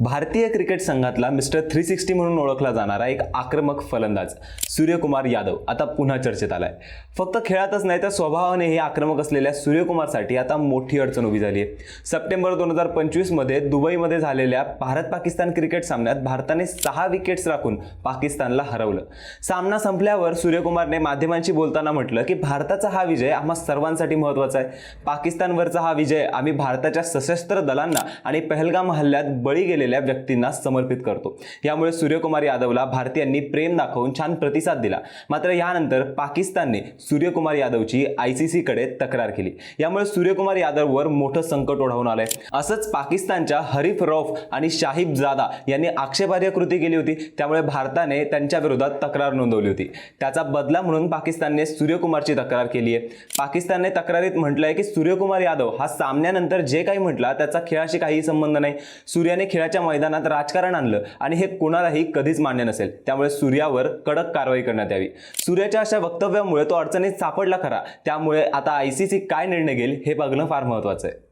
भारतीय क्रिकेट संघातला mister three sixty म्हणून ओळखला जाणारा एक आक्रमक फलंदाज सूर्यकुमार यादव आता पुन्हा चर्चेत आलाय. फक्त खेळातच नाही तर स्वभावाने हे आक्रमक असलेल्या सूर्यकुमारसाठी आता मोठी अडचण उभी झाली आहे. सप्टेंबर दोन हजार पंचवीसमध्ये दुबईमध्ये झालेल्या भारत पाकिस्तान क्रिकेट सामन्यात भारताने सहा विकेट्स राखून पाकिस्तानला हरवलं. सामना संपल्यावर सूर्यकुमारने माध्यमांशी बोलताना म्हटलं की भारताचा हा विजय आम्हा सर्वांसाठी महत्त्वाचा आहे. पाकिस्तानवरचा हा विजय आम्ही भारताच्या सशस्त्र दलांना आणि पहलगाम हल्ल्यात बळी गेले गेलेल्या व्यक्तींना समर्पित करतो. यामुळे सूर्यकुमार यादवला भारतीयांनी प्रेम दाखवून छान प्रतिसाद दिला. मात्र यानंतर पाकिस्तानने सूर्यकुमार यादवची आय सी सीकडे तक्रार केली. यामुळे सूर्यकुमार यादववर मोठं संकट ओढावून आलंय. असंच पाकिस्तानच्या हरीफ रौफ आणि शाहिब जादा यांनी आक्षेपार्ह कृती केली होती. त्यामुळे भारताने त्यांच्या विरोधात तक्रार नोंदवली होती. त्याचा बदला म्हणून पाकिस्तानने सूर्यकुमारची तक्रार केली आहे. पाकिस्तानने तक्रारीत म्हटलंय की सूर्यकुमार यादव हा सामन्यानंतर जे काही म्हटला त्याचा खेळाशी काही संबंध नाही. सूर्याने खेळाच्या मैदानात राजकारण आणलं आणि हे कुणालाही कधीच मान्य नसेल. त्यामुळे सूर्यावर कडक कारवाई करण्यात यावी. सूर्याच्या अशा वक्तव्यामुळे तो अडचणीत सापडला खरा. त्यामुळे आता आय सी सी काय निर्णय घेईल हे बघणं फार महत्त्वाचं आहे.